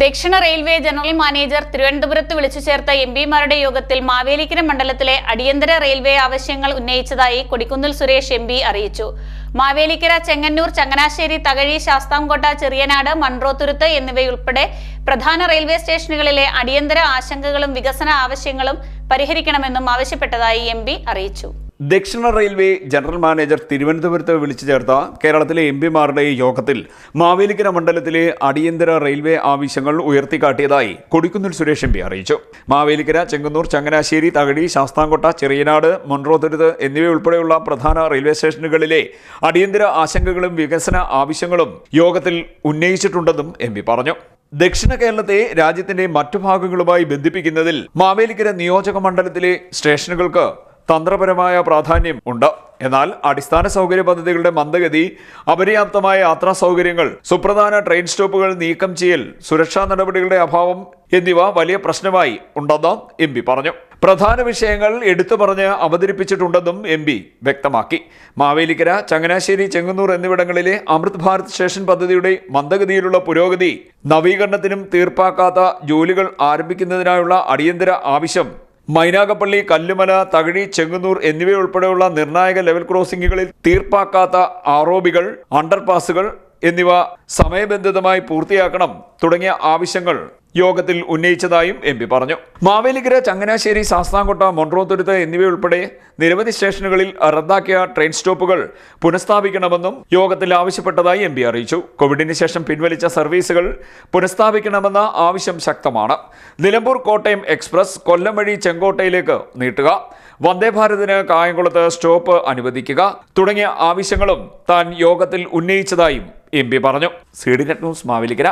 ദക്ഷിണ railway general manager തിരുവനന്തപുരത്ത് വിളിച്ചു ചേർത്ത എം പിമാരുടെ യോഗത്തിൽ മാവേലിക്കര മണ്ഡലത്തിലെ അടിയന്തര റെയിൽവേ ആവശ്യങ്ങൾ ഉന്നയിച്ചതായി കൊടിക്കുന്നിൽ സുരേഷ് എം അറിയിച്ചു. മാവേലിക്കര ചെങ്ങന്നൂർ ചങ്ങനാശ്ശേരി തകഴി ശാസ്താംകോട്ട ചെറിയനാട് മൺറോത്തുരുത്ത് എന്നിവയുൾപ്പെടെ പ്രധാന റെയിൽവേ സ്റ്റേഷനുകളിലെ അടിയന്തര ആശങ്കകളും വികസന ആവശ്യങ്ങളും പരിഹരിക്കണമെന്നും ആവശ്യപ്പെട്ടതായി എം അറിയിച്ചു. ദക്ഷിണ റെയിൽവേ ജനറൽ മാനേജർ തിരുവനന്തപുരത്ത് വിളിച്ചു ചേർത്ത കേരളത്തിലെ എം പിമാരുടെ യോഗത്തിൽ മാവേലിക്കര മണ്ഡലത്തിലെ അടിയന്തര റെയിൽവേ ആവശ്യങ്ങൾ ഉയർത്തിക്കാട്ടിയതായി കൊടിക്കുന്നിൽ സുരേഷ് എം പി അറിയിച്ചു. മാവേലിക്കര ചെങ്ങന്നൂർ ചങ്ങനാശ്ശേരി തകഴി ശാസ്താംകോട്ട ചെറിയനാട് മൊൺറോതുരുത് എന്നിവയുൾപ്പെടെയുള്ള പ്രധാന റെയിൽവേ സ്റ്റേഷനുകളിലെ അടിയന്തര ആശങ്കകളും വികസന ആവശ്യങ്ങളും യോഗത്തിൽ ഉന്നയിച്ചിട്ടുണ്ടെന്നും എം പറഞ്ഞു. ദക്ഷിണ കേരളത്തെ രാജ്യത്തിന്റെ മറ്റു ഭാഗങ്ങളുമായി ബന്ധിപ്പിക്കുന്നതിൽ മാവേലിക്കര നിയോജക മണ്ഡലത്തിലെ സ്റ്റേഷനുകൾക്ക് തന്ത്രപരമായ പ്രാധാന്യം ഉണ്ട്. എന്നാൽ അടിസ്ഥാന സൗകര്യ പദ്ധതികളുടെ മന്ദഗതി അപര്യാപ്തമായ യാത്രാ സൗകര്യങ്ങൾ സുപ്രധാന ട്രെയിൻ സ്റ്റോപ്പുകൾ നീക്കം ചെയ്യൽ സുരക്ഷാ നടപടികളുടെ അഭാവം എന്നിവ വലിയ പ്രശ്നമായി ഉണ്ടെന്ന് എം പി പറഞ്ഞു. പ്രധാന വിഷയങ്ങൾ എടുത്തു പറഞ്ഞ് അവതരിപ്പിച്ചിട്ടുണ്ടെന്നും എം പി വ്യക്തമാക്കി. മാവേലിക്കര ചങ്ങനാശ്ശേരി ചെങ്ങന്നൂർ എന്നിവിടങ്ങളിലെ അമൃത് ഭാരത് സ്റ്റേഷൻ പദ്ധതിയുടെ മന്ദഗതിയിലുള്ള പുരോഗതി നവീകരണത്തിനും തീർപ്പാക്കാത്ത ജോലികൾ ആരംഭിക്കുന്നതിനായുള്ള അടിയന്തര ആവശ്യം മൈനാഗപ്പള്ളി കല്ലുമല തകഴി ചെങ്ങന്നൂർ എന്നിവയുൾപ്പെടെയുള്ള നിർണായക ലെവൽ ക്രോസിംഗുകളിൽ തീർപ്പാക്കാത്ത ആറോബികൾ അണ്ടർപാസുകൾ എന്നിവ സമയബന്ധിതമായി പൂർത്തിയാക്കണം തുടങ്ങിയ ആവശ്യങ്ങൾ യോഗത്തിൽ ഉന്നയിച്ചതായും എം പി പറഞ്ഞു. മാവേലിക്കര ചങ്ങനാശ്ശേരി ശാസ്താംകോട്ട മൊൺട്രോത്തുരുത്ത് എന്നിവയുൾപ്പെടെ നിരവധി സ്റ്റേഷനുകളിൽ റദ്ദാക്കിയ ട്രെയിൻ സ്റ്റോപ്പുകൾ പുനഃസ്ഥാപിക്കണമെന്നും യോഗത്തിൽ ആവശ്യപ്പെട്ടതായി എം അറിയിച്ചു. കോവിഡിന് ശേഷം പിൻവലിച്ച സർവീസുകൾ പുനഃസ്ഥാപിക്കണമെന്ന ആവശ്യം ശക്തമാണ്. നിലമ്പൂർ കോട്ടയം എക്സ്പ്രസ് കൊല്ലം വഴി ചെങ്കോട്ടയിലേക്ക് നീട്ടുക. വന്ദേ ഭാരതിന് കായംകുളത്ത് സ്റ്റോപ്പ് അനുവദിക്കുക തുടങ്ങിയ ആവശ്യങ്ങളും താൻ യോഗത്തിൽ ഉന്നയിച്ചതായും എം പി പറഞ്ഞു. C D net news Mavelikkara.